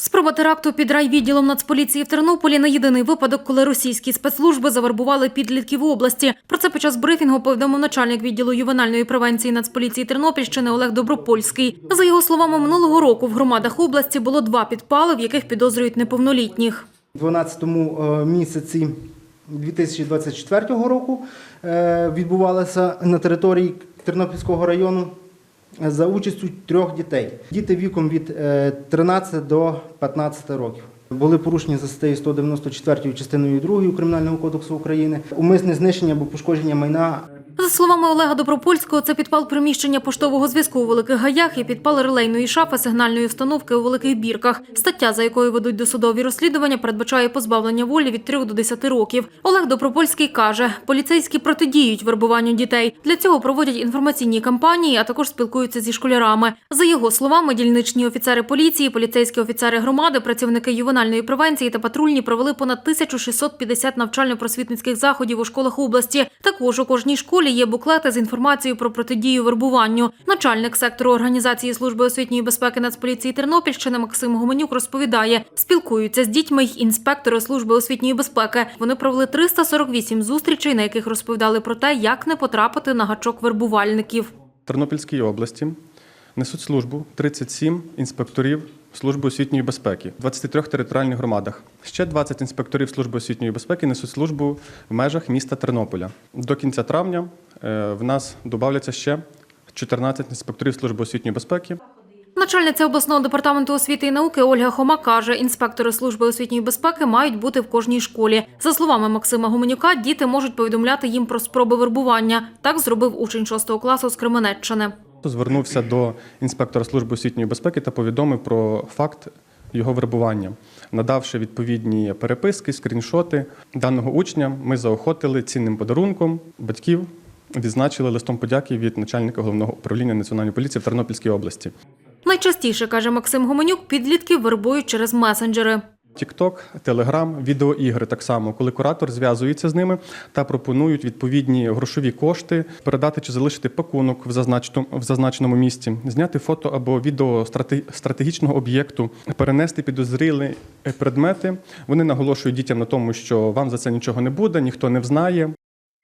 Спроба теракту під райвідділом Нацполіції в Тернополі не єдиний випадок, коли російські спецслужби завербували підлітків області. Про це під час брифінгу повідомив начальник відділу ювенальної превенції Нацполіції Тернопільщини Олег Добропольський. За його словами, минулого року в громадах області було два підпали, в яких підозрюють неповнолітніх. У 12 місяці 2024 року е, відбувалося на території Тернопільського району е, за участю трьох дітей. Діти віком від е, 13 до 15 років. Були порушені за статтею 194 частиною 2 Кримінального кодексу України умисне знищення або пошкодження майна За словами Олега Добропольського, це підпал приміщення поштового зв'язку у Великих Гаях і підпал релейної шафи сигнальної установки у Великих Бірках. Стаття, за якою ведуть досудові розслідування, передбачає позбавлення волі від 3 до 10 років. Олег Добропольський каже, поліцейські протидіють вербуванню дітей. Для цього проводять інформаційні кампанії, а також спілкуються зі школярами. За його словами, дільничні офіцери поліції, поліцейські офіцери громади, працівники ювенальної превенції та патрульні провели понад 1650 навчально-просвітницьких заходів у школах області. Також у кожній школі є буклети з інформацією про протидію вербуванню. Начальник сектору організації служби освітньої безпеки Нацполіції Тернопільщини Максим Гуменюк розповідає, спілкуються з дітьми й інспектори служби освітньої безпеки. Вони провели 348 зустрічей, на яких розповідали про те, як не потрапити на гачок вербувальників. Тернопільській області несуть службу 37 інспекторів Служби освітньої безпеки в 23 територіальних громадах. Ще 20 інспекторів Служби освітньої безпеки несуть службу в межах міста Тернополя. До кінця травня е, в нас додавляться ще 14 інспекторів Служби освітньої безпеки. Начальниця обласного департаменту освіти і науки Ольга Хома каже, інспектори служби освітньої безпеки мають бути в кожній школі. За словами Максима Гуменюка, діти можуть повідомляти їм про спроби вербування. Так зробив учень 6 класу з Кременеччини. Звернувся до інспектора Служби освітньої безпеки та повідомив про факт його вербування. Надавши відповідні переписки, скріншоти даного учня, ми заохотили цінним подарунком батьків. Відзначили листом подяки від начальника головного управління національної поліції в Тернопільській області. Найчастіше, каже Максим Гуменюк, підлітків вербують через месенджери. Тікток, Телеграм, відеоігри так само, коли куратор зв'язується з ними та пропонують відповідні грошові кошти передати чи залишити пакунок в зазначеному, в зазначеному місці, зняти фото або відео страте- стратегічного об'єкту, перенести підозрілі предмети. Вони наголошують дітям на тому, що вам за це нічого не буде, ніхто не взнає.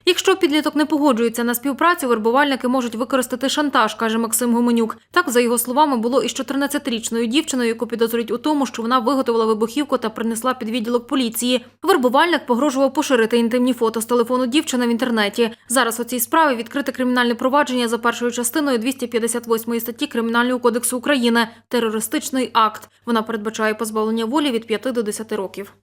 Якщо підліток не погоджується на співпрацю, вербувальники можуть використати шантаж, каже Максим Гуменюк. Так, за його словами, було із 14-річною дівчиною, яку підозрюють у тому, що вона виготовила вибухівку та принесла під відділок поліції. Вербувальник погрожував поширити інтимні фото з телефону дівчини в інтернеті. Зараз у цій справі відкрите кримінальне провадження за першою частиною 258 статті Кримінального кодексу України – терористичний акт. Вона передбачає позбавлення волі від 5 до 10 років.